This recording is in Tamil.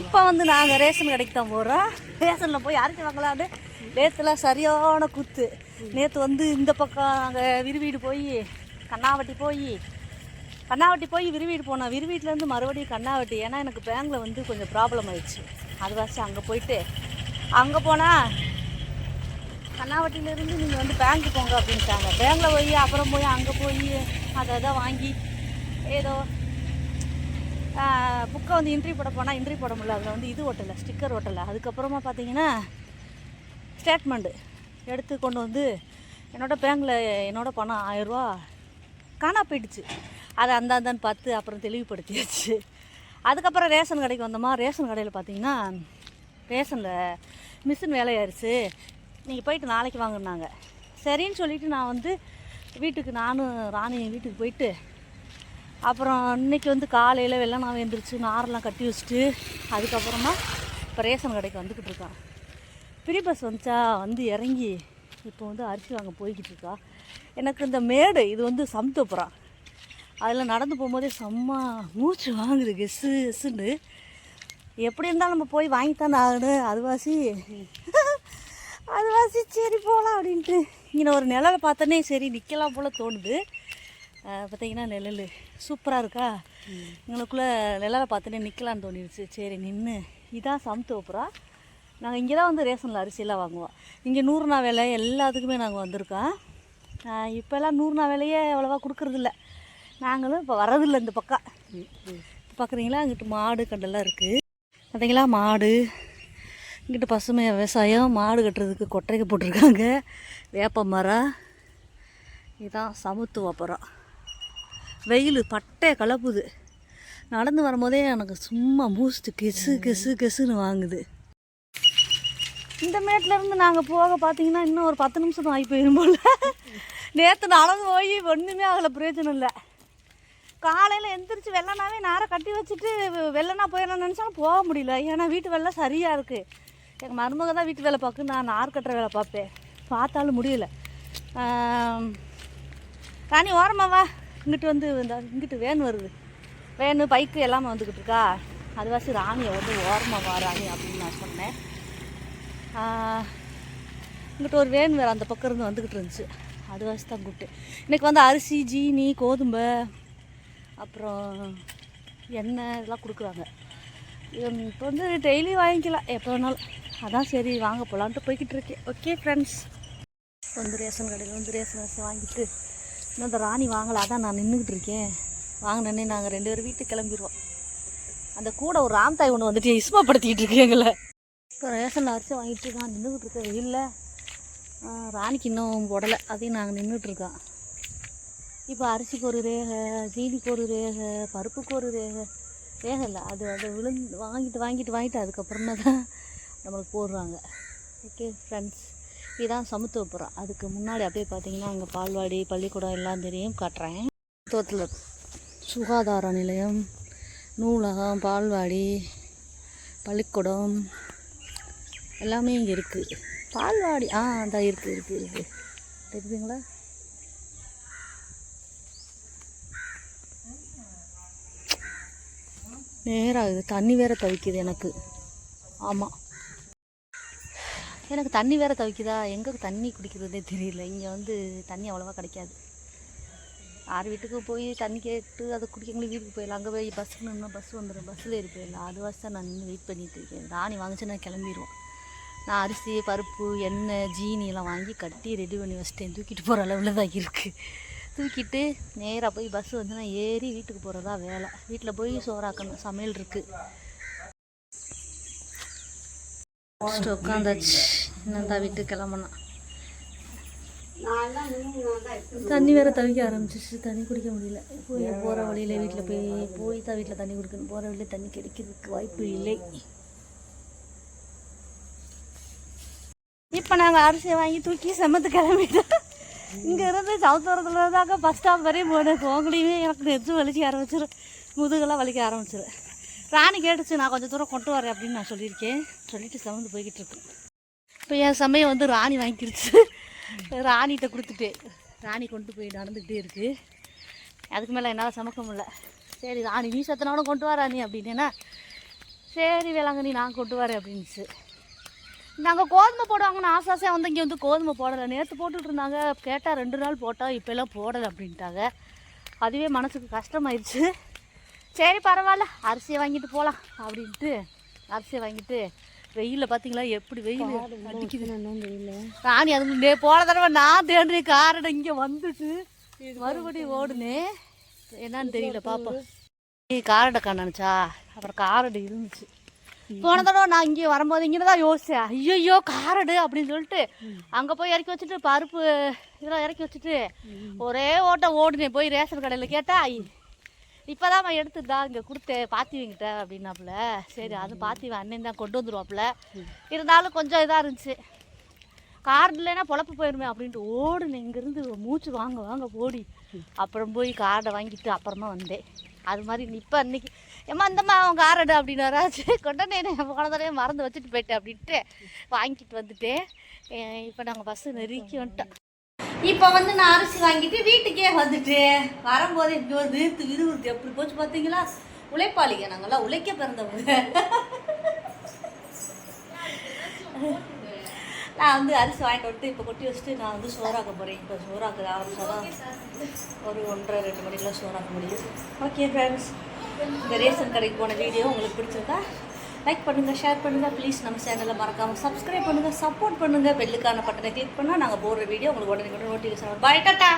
இப்போ வந்து நாங்கள் ரேஷன் கடைக்கு தான் போகிறோம் ரேஷனில் போய் அரிசி வாங்கலான்னு நேற்றுலாம் சரியான குத்து. நேற்று வந்து இந்த பக்கம் நாங்கள் விருவீடு போய் கண்ணாவட்டி போய் கண்ணாவட்டி போய் விருவீடு போனோம். விருவீட்லேருந்து மறுபடியும் கண்ணாவட்டி. ஏன்னா எனக்கு பேங்கில் வந்து கொஞ்சம் ப்ராப்ளம் ஆயிடுச்சு. அதுவாச்சும் அங்கே போயிட்டு அங்கே போனால் கண்ணாவட்டியிலேருந்து நீங்கள் வந்து பேங்க்கு போங்க அப்படின்ட்டாங்க. பேங்கில் போய் அப்புறம் போய் அங்கே போய் அதை தான் வாங்கி ஏதோ புக்கை வந்து இன்ட்ரி போட போனால் இன்ட்ரி போட முடியல. அதில் வந்து இது ஓட்டலை ஸ்டிக்கர் ஓட்டலை அதுக்கப்புறமா பார்த்தீங்கன்னா ஸ்டேட்மெண்ட்டு எடுத்து கொண்டு வந்து என்னோடய பேங்கில் என்னோட பணம் ஆயிரரூவா காணா போயிடுச்சு. அதை அந்த அந்தான்னு பார்த்து அப்புறம் தெளிவுபடுத்தியாச்சு. அதுக்கப்புறம் ரேஷன் கடைக்கு வந்தோமா ரேஷன் கடையில் பார்த்தீங்கன்னா ரேஷனில் மிஷின் வேலையாயிருச்சு. நீங்கள் போயிட்டு நாளைக்கு வாங்கினாங்க சரின்னு சொல்லிட்டு நான் வந்து வீட்டுக்கு நானும் ராணி வீட்டுக்கு போயிட்டு அப்புறம் இன்னைக்கு வந்து காலையில் வெள்ளம் நான் எழுந்திரிச்சு நாரெல்லாம் கட்டி வச்சுட்டு அதுக்கப்புறமா இப்போ ரேஷன் கடைக்கு வந்துக்கிட்டு இருக்கான் ஃப்ரீ பஸ் வந்துச்சா? வந்து இறங்கி இப்போ வந்து அரிசி வாங்க போய்கிட்டு இருக்கா. எனக்கு இந்த மேடு இது வந்து சமத்துப்புறம் அதில் நடந்து போகும்போதே செம்ம மூச்சு வாங்குது கெஸ்ஸு கெஸ்ஸுன்னு எப்படி இருந்தாலும் நம்ம போய் வாங்கித்தானே ஆகணும். அதுவாசி அதுவாசி சரி போகலாம் அப்படின்ட்டு. இங்கே ஒரு நிழலை பார்த்தோன்னே சரி நிற்கலாம் போல் தோணுது. பார்த்தீங்கன்னா நிழல் சூப்பராக இருக்கா? எங்களுக்குள்ளே நிழலை பார்த்துட்டு நிற்கலான்னு தோணிடுச்சு. சரி நின்று இதான் சமத்துவப்புறா நாங்கள் இங்கே தான் வந்து ரேஷனில் அரிசியெல்லாம் வாங்குவோம். இங்கே நூறுனா வேலை எல்லாத்துக்குமே நாங்கள் வந்திருக்கோம். இப்போல்லாம் நூறுனா வேலையே அவ்வளோவா கொடுக்குறதில்ல. நாங்களும் இப்போ வரதில்லை இந்த பக்கம். பார்க்குறீங்களா அங்கிட்டு மாடு கண்டெல்லாம் இருக்குது பார்த்தீங்களா மாடு. இங்கிட்டு பசுமை விவசாயம் மாடு கட்டுறதுக்கு கொட்டரைக்கு போட்டிருக்காங்க. வேப்ப மரம். இதுதான் சமத்துவப்புறம் வெயில் பட்டை கலப்புது. நடந்து வரும்போதே எனக்கு சும்மா மூஸ்ட்டு கெசு கெசு கெசுன்னு வாங்குது. இந்த மேட்லேருந்து நாங்கள் போக பார்த்தீங்கன்னா இன்னும் ஒரு பத்து நிமிஷம் ஆகி போயிடும் நேற்று நடந்து போய் ஒன்றுமே அதில் பிரயோஜனம் இல்லை. காலையில் எந்திரிச்சு வெள்ளனாவே நேரம் கட்டி வச்சுட்டு வெள்ளனா போயிடலாம் நினச்சாலும் போக முடியல. ஏன்னா வீட்டு வேலை சரியாக இருக்குது எங்கள் மருமக தான் வீட்டு வேலை பார்க்கு நான் நார் கட்டுற வேலை பார்ப்பேன் பார்த்தாலும் முடியல. ராணி ஓரமாவா இங்கிட்டு வந்து இந்த இங்கிட்டு வேன் வருது. வேனு பைக்கு எல்லாமே வந்துக்கிட்டு இருக்கா? அதுவாசி ராணியை வந்து ஓரமாக வா ராணி அப்படின்னு நான் சொன்னேன். இங்கிட்ட ஒரு வேன் வேறு அந்த பக்கம் இருந்து வந்துக்கிட்டு இருந்துச்சு. அதுவாசி தான் கூப்பிட்டு இன்றைக்கி வந்து அரிசி ஜீனி கோதுமை அப்புறம் எண்ணெய் இதெல்லாம் கொடுக்குறாங்க. இப்போ வந்து டெய்லி வாங்கிக்கலாம். எப்போ வேணாலும். அதான் சரி வாங்க போகலான்ட்டு போய்கிட்டு இருக்கேன். ஓகே ஃப்ரெண்ட்ஸ் வந்து ரேஷன் கடையில் வந்து ரேஷன் அரிசி வாங்கிட்டு இன்னும் இந்த ராணி வாங்கலை அதான் நான் நின்றுக்கிட்டு இருக்கேன். வாங்கினே நாங்கள் ரெண்டு பேரும் வீட்டுக்கு கிளம்பிடுவோம் அந்த கூட ஒரு ராம்தாய் ஒன்று வந்துட்டு இஸ்மாப்படுத்திக்கிட்டு இருக்கு எங்களை. இப்போ ரேஷனில் அரிசி வாங்கிட்டு இருக்கான் நின்றுக்கிட்டு இருக்க வெயிலில் ராணிக்கு இன்னும் போடலை அதையும் நாங்கள் நின்றுட்டு இருக்கோம். இப்போ அரிசிக்கு ஒரு ரேகை ஜீனிக்கு ஒரு ரேகை பருப்புக்கு ஒரு ரேகை ரேக இல்லை அது அதை விழுந்து வாங்கிட்டு வாங்கிட்டு வாங்கிட்டு அதுக்கப்புறமா தான் நம்மளுக்கு போடுறாங்க. ஓகே ஃப்ரெண்ட்ஸ் இதுதான் சமத்துவபுரம் அதுக்கு முன்னாடி அப்படியே பார்த்தீங்கன்னா அங்கே பால்வாடி பள்ளிக்கூடம் எல்லாம் தெரியும். காட்டுறேன். சமத்துவத்தில் சுகாதார நிலையம் நூலகம் பால்வாடி பள்ளிக்கூடம் எல்லாமே இங்கே இருக்குது பால்வாடி ஆ அதான் இருக்குது இருக்குது இருக்குது தெரியுதுங்களா? நேராகுது. தண்ணி வேற தவிக்குது எனக்கு. ஆமாம் எனக்கு தண்ணி வேறு தவிக்குதா? எங்கே தண்ணி குடிக்கிறதே தெரியல. இங்கே வந்து தண்ணி அவ்வளோவா கிடைக்காது. யார் வீட்டுக்கு போய் தண்ணி கேட்டு அதை குடிக்கங்களும் வீட்டுக்கு போயிடலாம். அங்கே போய் பஸ்ஸுக்கு நின்று பஸ் வந்துடும் பஸ்ஸில் ஏறி போயிடலாம் அது தான் நான் நின்று வெயிட் பண்ணிட்டு இருக்கேன். ராணி வாங்கிச்சு நான் கிளம்பிடுவோம் நான் அரிசி பருப்பு எண்ணெய் ஜீனியெல்லாம் வாங்கி கட்டி ரெடி பண்ணி வச்சிட்டேன். தூக்கிட்டு போகிற அளவில் தான் இருக்குது தூக்கிட்டு நேராக போய் பஸ் வந்து நான் ஏறி வீட்டுக்கு போகிறதா வேலை. வீட்டில் போய் சோறாக்கணும் சமையல் இருக்குது உட்காந்தாச்சு இன்னும் தான் வீட்டுக்கு கிளம்பணும் தண்ணி வேற தவிக்க ஆரம்பிச்சிச்சு தண்ணி குடிக்க முடியல. போய் போகிற வழியில் வீட்டில் போய் போய் தான் வீட்டில் தண்ணி குடிக்கணும். போகிற வழியில் தண்ணி கிடைக்கிறதுக்கு வாய்ப்பு இல்லை. இப்போ நாங்கள் அரிசியை வாங்கி தூக்கி செம்மத்து கிளம்பிட்டோம். இங்கே இருந்து சவுத்தூரத்தில் இருந்தாக்க பஸ் ஸ்டாப் வரையும் போனேன். போங்களையுமே எனக்கு நெஞ்சு வலிக்க ஆரம்பிச்சிடும் முதுகெல்லாம் வலிக்க ஆரம்பிச்சிடும் ராணி கேட்டுச்சு நான் கொஞ்சம் தூரம் கொண்டு வரேன் அப்படின்னு நான் சொல்லியிருக்கேன். சொல்லிட்டு சமந்து போய்கிட்டு இருக்கேன் இப்போ என் சமயம் வந்து ராணி வாங்கிக்கிடுச்சு ராணிகிட்ட கொடுத்துட்டு ராணி கொண்டு போய் நடந்துக்கிட்டே இருக்குது அதுக்கு மேலே என்னால் சமைக்க முடில சரி ராணி நீ சத்தனோட கொண்டு வா ராணி அப்படின்னேன்னா சரி வேளாங்கண்ணி நான் கொண்டு வரேன் அப்படின்ச்சு நாங்கள் கோதுமை போடுவாங்கன்னு ஆசை ஆசையாக வந்து இங்கே வந்து கோதுமை போடலை. நேற்று போட்டுட்டு இருந்தாங்க. கேட்டால் ரெண்டு நாள் போட்டால் இப்போல்லாம் போடலை அப்படின்ட்டாங்க. அதுவே மனசுக்கு கஷ்டமாயிடுச்சு சரி பரவாயில்ல. அரிசியை வாங்கிட்டு போகலாம் அப்படின்ட்டு அரிசியை வாங்கிட்டு வெயிலில் பார்த்தீங்களா எப்படி வெயில்? அடிக்குது ராணி அது நே போன தடவை நான் தேடி காரடை இங்கே வந்துட்டு மறுபடியும் ஓடுனேன் என்னன்னு தெரியல பாப்போம். ஏ காரடை காணானுச்சா அப்புறம் காரடு இருந்துச்சு. போன தடவை நான் இங்கே வரும்போது இங்கே தான் யோசிச்சேன். ஐயோ காரடு அப்படின்னு சொல்லிட்டு அங்கே போய் இறக்கி வச்சுட்டு பருப்பு இதெல்லாம் இறக்கி வச்சுட்டு ஒரே ஓட்டம் ஓடுனேன் போய் ரேஷன் கடையில் கேட்டா இப்போதான் எடுத்துதா இங்கே கொடுத்தேன் பாத்திவங்கிட்ட அப்படின்னாப்புல. சரி அது பாத்திவன் அண்ணன் தான் கொண்டு வந்துருவாப்புல. இருந்தாலும் கொஞ்சம் இதாக இருந்துச்சு. கார்டு இல்லைன்னா பொழப்பு போயிடுமே அப்படின்ட்டு ஓடுனேன். இங்கேருந்து மூச்சு வாங்க வாங்க ஓடி. அப்புறம் போய் கார்டை வாங்கிட்டு அப்புறமா வந்தேன். அது மாதிரி இப்போ அன்னைக்கு ஏம்மா இந்தம்மா அவன் காரடு அப்படின்னாரா சரி கொண்டனே போன தடவை மறந்து வச்சுட்டு போயிட்டேன் அப்படின்ட்டு வாங்கிட்டு வந்துட்டேன். இப்போ நாங்கள் பஸ்ஸு நெருக்கி வந்துட்டோம். இப்போ வந்து நான் அரிசி வாங்கிட்டு வீட்டுக்கே வந்துட்டேன் வரும்போது இப்படி ஒரு வீர்த்து விறுவிறுத்து எப்படி போச்சு பார்த்தீங்களா உழைப்பாளிங்க நாங்கள்லாம் உழைக்க பிறந்தவங்க. நான் வந்து அரிசி வாங்கிட்டு விட்டு இப்போ கொட்டி வச்சுட்டு நான் வந்து சோறாக்க போகிறேன் இப்போ சோறாக்க ஆரம்பிச்சாதான் ஒரு ஒன்றரை ரெண்டு மணிக்கெலாம் சோறாக்க முடியும். ஓகே ஃப்ரெண்ட்ஸ் இந்த ரேஷன் கடைக்கு போன வீடியோ உங்களுக்கு பிடிச்சிருந்தா லைக் பண்ணுங்கள் ஷேர் பண்ணுங்கள் ப்ளீஸ் நம்ம சேனலை மறக்காமல் சப்ஸ்கிரைப் பண்ணுங்கள் சப்போர்ட் பண்ணுங்கள் பெல்லுக்கான பட்டனை கிளிக் பண்ணால் நாங்கள் போடுற வீடியோ உங்களுக்கு உடனே உடனே நோட்டிஃபிகேஷன் பாய் டாட்டா